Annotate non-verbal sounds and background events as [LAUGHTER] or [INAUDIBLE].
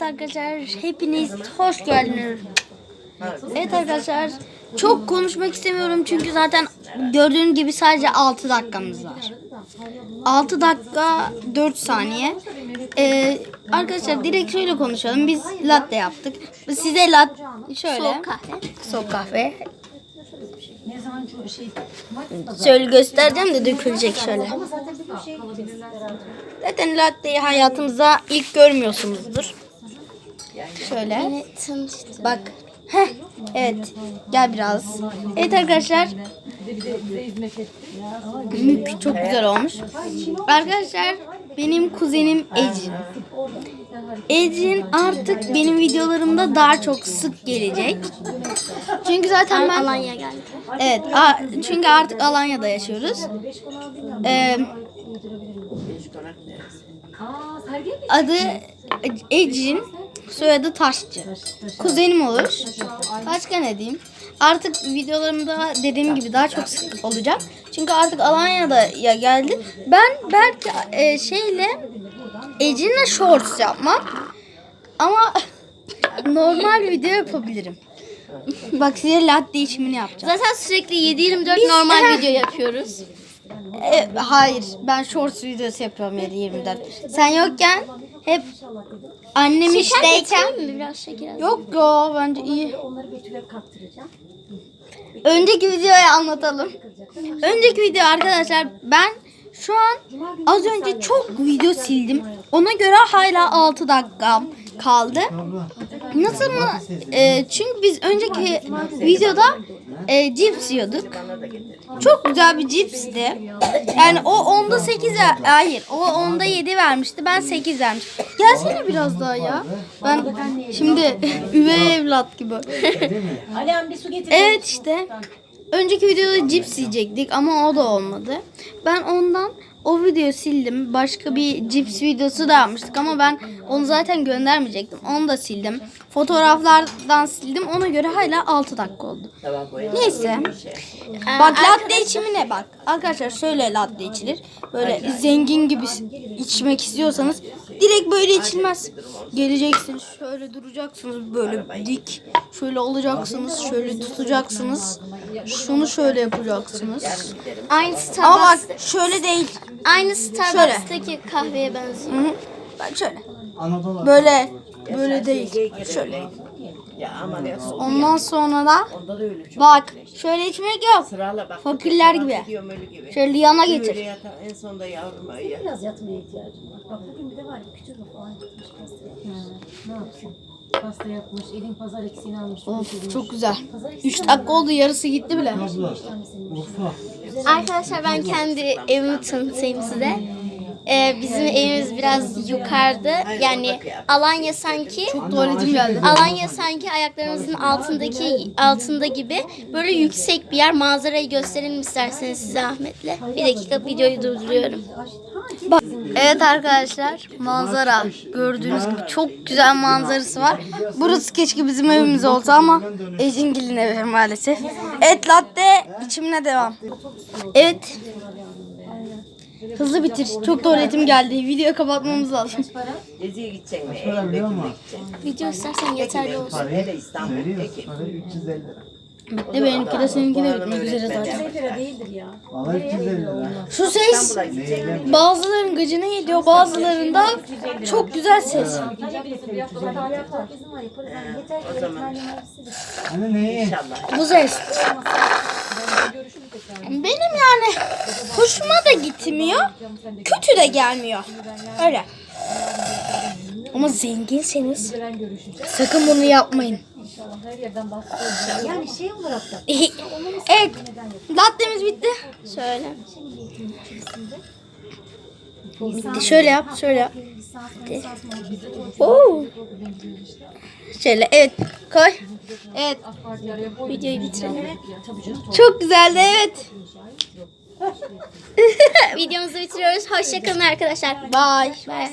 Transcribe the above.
Evet arkadaşlar hepiniz hoş geldiniz. Evet arkadaşlar çok konuşmak istemiyorum çünkü zaten gördüğünüz gibi sadece 6 dakikamız var. 6 dakika 4 saniye. Ee, arkadaşlar direkt şöyle konuşalım. Biz latte yaptık. Size latte şöyle Soğuk kahve. soğuk kahve. Şöyle göstereceğim de dökülecek şöyle. Zaten latteyi hayatımızda ilk görmüyorsunuzdur. Şöyle. Bak. Heh. Evet. Gel biraz. Evet arkadaşlar. Mük çok güzel olmuş. Arkadaşlar benim kuzenim Ecin. Ecin artık benim videolarımda daha çok sık gelecek. Çünkü zaten ben Alanya geldi. Evet, çünkü artık Alanya'da yaşıyoruz. Ee, adı Ecin, soyadı Taşçı. Kuzenim olur. Başka ne diyeyim? Artık videolarımda dediğim gibi daha çok sık olacak. Çünkü artık Alanya'da ya geldi. Ben belki e, şeyle Ecin'le shorts yapmam. Ama [LAUGHS] normal video yapabilirim. [LAUGHS] Bak size latte içimini yapacağım. Zaten sürekli 7-24 Biz- normal [LAUGHS] video yapıyoruz. E, hayır ben shorts videosu yapıyorum 7-24. Sen yokken hep annem Şeker işteyken getireyim mi? Biraz şeker az. yok yo bence iyi. Önceki videoyu anlatalım. Önceki video arkadaşlar ben şu an az önce çok video sildim. Ona göre hala 6 dakikam kaldı. Nasıl mı? E, çünkü biz önceki videoda e, cips yiyorduk. Çok güzel bir cipsti. Yani o onda 8 ver- hayır o onda 7 vermişti. Ben 8 vermiştim. Gelsene biraz daha ya. Ben şimdi [LAUGHS] üvey evlat gibi. Alihan bir su getir. Evet işte. Önceki videoda cips yiyecektik ama o da olmadı. Ben ondan o videoyu sildim. Başka bir cips videosu da yapmıştık ama ben onu zaten göndermeyecektim. Onu da sildim. Fotoğraflardan sildim. Ona göre hala 6 dakika oldu. Neyse. Bak latte içimine bak. Arkadaşlar şöyle latte içilir. Böyle zengin gibi içmek istiyorsanız direkt böyle içilmez. Geleceksiniz şöyle duracaksınız böyle dik. Şöyle olacaksınız. Şöyle tutacaksınız. Şunu şöyle yapacaksınız. Aynı Ama bak Starbucks, şöyle değil. aynı Starbucks'taki kahveye benziyor. Hı hı. Bak şöyle. Anadolu. Böyle böyle değil. Şöyle. Ya aman ya soğuk. Ondan sonra da Onda da öyle çok. bak şöyle içmek yok. Sırala bak. Fakirler gibi. Gidiyorum ölü gibi. Şöyle yana Böyle getir. yatan en sonunda yavrum ya. Biraz yatmaya ihtiyacım var. Bak bugün bir de var ya küçük bir falan gitmiş pasta yapmış. Ne yapsın? Pasta yapmış, elin pazar eksiğini almış. Of çok güzel. 3 dakika oldu yarısı gitti bile. Arkadaşlar ben kendi evimi tanıtayım size. Ee, bizim evimiz biraz yukarıda. Yani Alanya sanki Tuvaletim geldi. Alanya sanki ayaklarınızın altındaki altında gibi böyle yüksek bir yer. Manzarayı gösterelim isterseniz size Ahmet'le. Bir dakika videoyu durduruyorum. Bak. Evet arkadaşlar manzara gördüğünüz gibi çok güzel manzarası var. Burası keşke bizim evimiz olsa ama Ecingil'in evi maalesef. Evet latte içimine devam. Evet. Hızlı bitir. Çok tuvaletim geldi. Video kapatmamız lazım. Geziye gideceksin mi? Para Eylül'de veriyor ama. Video istersen yeterli olsun. Hele İstanbul. Veriyor. Peki. Para 350 lira. Bitti benimki de seninki de bitmek üzere zaten. lira değildir ya. Valla 350 lira. Şu ses bazıların gıcına gidiyor bazılarında çok güzel ses. Hani neyi? İnşallah. Bu ses. Benim yani gitmiyor. Kötü de gelmiyor. Öyle. Ama zenginseniz sakın bunu yapmayın. Yani şey olarak da [LAUGHS] evet. Lattemiz bitti. Şöyle. Bitti. Şöyle yap. Şöyle yap. Bitti. Oo. Şöyle evet. Koy. Evet. Videoyu bitirelim. Çok güzeldi evet. Videomuzu bitiriyoruz. Hoşçakalın arkadaşlar. Bye. Bye.